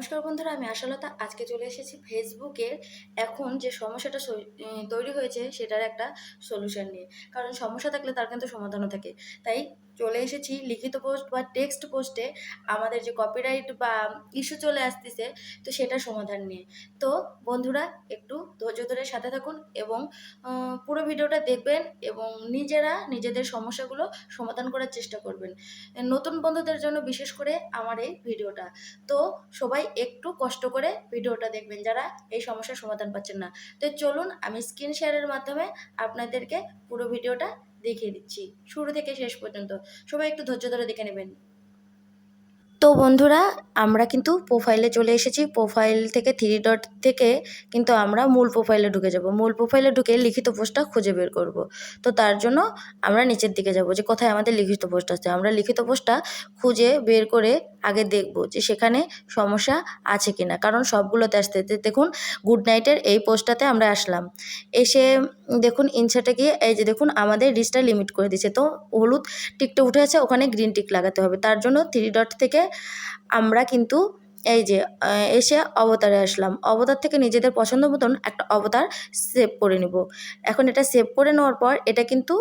নমস্কার বন্ধুরা, আমি আশালতা। আজকে চলে এসেছি ফেসবুকের এখন যে সমস্যাটা তৈরি হয়েছে, সেটার একটা সলিউশন নিয়ে। কারণ সমস্যা থাকলে তার কিন্তু সমাধানও থাকে। তাই চলে এসেছি লিখিত পোস্ট বা টেক্সট পোস্টে আমাদের যে কপিরাইট বা ইস্যু চলে আসতেছে, তো সেটার সমাধান নিয়ে। তো বন্ধুরা, একটু ধৈর্য ধরে সাথে থাকুন এবং পুরো ভিডিওটা দেখবেন এবং নিজেরা নিজেদের সমস্যাগুলো সমাধান করার চেষ্টা করবেন। নতুন বন্ধুদের জন্য বিশেষ করে আমার এই ভিডিওটা। তো সবাই একটু কষ্ট করে ভিডিওটা দেখবেন যারা এই সমস্যার সমাধান পাচ্ছেন না। তো চলুন আমি স্ক্রিন শেয়ারের মাধ্যমে আপনাদেরকে পুরো ভিডিওটা দেখিয়ে দিচ্ছি। শুরু থেকে শেষ পর্যন্ত সবাই একটু ধৈর্য ধরে দেখে নেবেন। তো বন্ধুরা, আমরা কিন্তু প্রোফাইলে চলে এসেছি। প্রোফাইল থেকে থ্রি ডট থেকে কিন্তু আমরা মূল প্রোফাইলে ঢুকে যাব। মূল প্রোফাইলে ঢুকে লিখিত পোস্টটা খুঁজে বের করব। তো তার জন্য আমরা নিচের দিকে যাব যে কোথায় আমাদের লিখিত পোস্ট আছে। আমরা লিখিত পোস্টটা খুঁজে বের করে আগে দেখব যে সেখানে সমস্যা আছে কি না কারণ সবগুলোতে আসতে দেখুন গুড নাইটের এই পোস্টটাতে আমরা আসলাম। এসে দেখুন ইনসার্টে গিয়ে এই যে দেখুন, আমাদের রিচটা লিমিট করে দিয়েছে। তো হলুদ টিকটা উঠে আছে, ওখানে গ্রিন টিক লাগাতে হবে। তার জন্য থ্রি ডট থেকে আমরা কিন্তু এই যে এসে অবতারে আসলাম। অবতার থেকে নিজেদের পছন্দ মতন একটা অবতার সেভ করে নিব। এখন এটা সেভ করে নেওয়ার পর এটা কিন্তু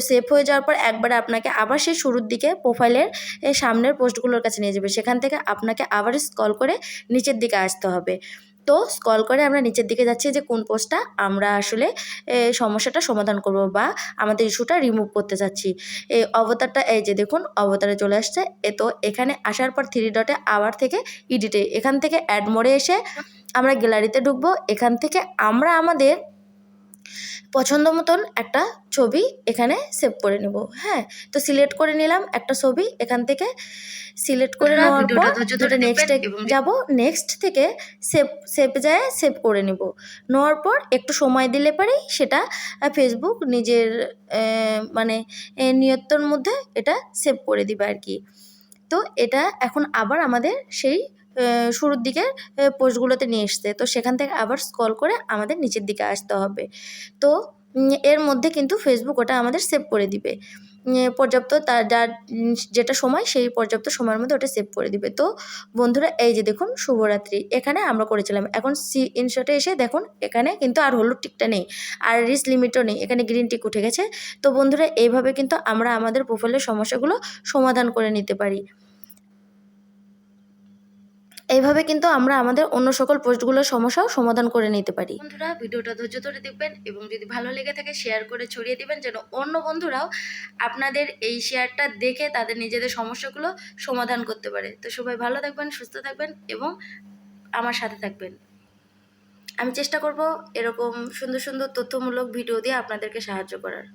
সেভ হয়ে যাওয়ার পর একবারে আপনাকে আবার সেই শুরুর দিকে প্রোফাইলের সামনের পোস্টগুলোর কাছে নিয়ে যাবে। সেখান থেকে আপনাকে আবার স্কল করে নিচের দিকে আসতে হবে। তো স্কল করে আমরা নিচের দিকে যাচ্ছি যে কোন পোস্টটা আমরা আসলে সমস্যাটা সমাধান করব বা আমাদের ইস্যুটা রিমুভ করতে চাচ্ছি। এই অবতারটা এই যে দেখুন অবতারে চলে আসছে। এ তো এখানে আসার পর থ্রি ডটে আবার থেকে ইডিটে এখান থেকে অ্যাড মোড়ে এসে আমরা গ্যালারিতে ঢুকবো। এখান থেকে আমরা আমাদের পছন্দ মতন একটা ছবি এখানে সেভ করে নেব। হ্যাঁ তো সিলেক্ট করে নিলাম একটা ছবি এখান থেকে সিলেক্ট করে আপনারা নেওয়ার পর নেক্সটে যাব নেক্সট থেকে সেভ সেভ যায় সেভ করে নেব। নেওয়ার পর একটু সময় দিলে পরেই সেটা ফেসবুক নিজের মানে নিয়ত্তর মধ্যে এটা সেভ করে দিবে আর কি। তো এটা এখন আবার আমাদের সেই শুরুর দিকে পোস্টগুলোতে নিয়ে এসছে। তো সেখান থেকে আবার স্কল করে আমাদের নিচের দিকে আসতে হবে। তো এর মধ্যে কিন্তু ফেসবুক ওটা আমাদের সেভ করে দিবে। পর্যাপ্ত তার যার যেটা সময়, সেই পর্যাপ্ত সময়ের মধ্যে ওটা সেভ করে দিবে। তো, বন্ধুরা, এই যে দেখুন, শুভরাত্রি। এখানে আমরা করেছিলাম। এখন সি ইনশটে এসে দেখুন, এখানে কিন্তু আর হলুদ টিকটা নেই, আর রিস লিমিটও নেই, এখানে গ্রিন টিক উঠে গেছে। তো বন্ধুরা, এইভাবে কিন্তু আমরা আমাদের প্রোফাইলের সমস্যাগুলো সমাধান করে নিতে পারি। এইভাবে কিন্তু আমরা আমাদের অন্য সকল পোস্টগুলোর সমস্যাও সমাধান করে নিতে পারি। বন্ধুরা, ভিডিওটা ধৈর্য ধরে দেখবেন এবং যদি ভালো লেগে থাকে শেয়ার করে ছড়িয়ে দিবেন যেন অন্য বন্ধুরাও আপনাদের এই শেয়ারটা দেখে তাদের নিজেদের সমস্যাগুলো সমাধান করতে পারে। তো সবাই ভালো থাকবেন, সুস্থ থাকবেন এবং আমার সাথে থাকবেন। আমি চেষ্টা করব এরকম সুন্দর সুন্দর তথ্যমূলক ভিডিও দিয়ে আপনাদেরকে সাহায্য করার।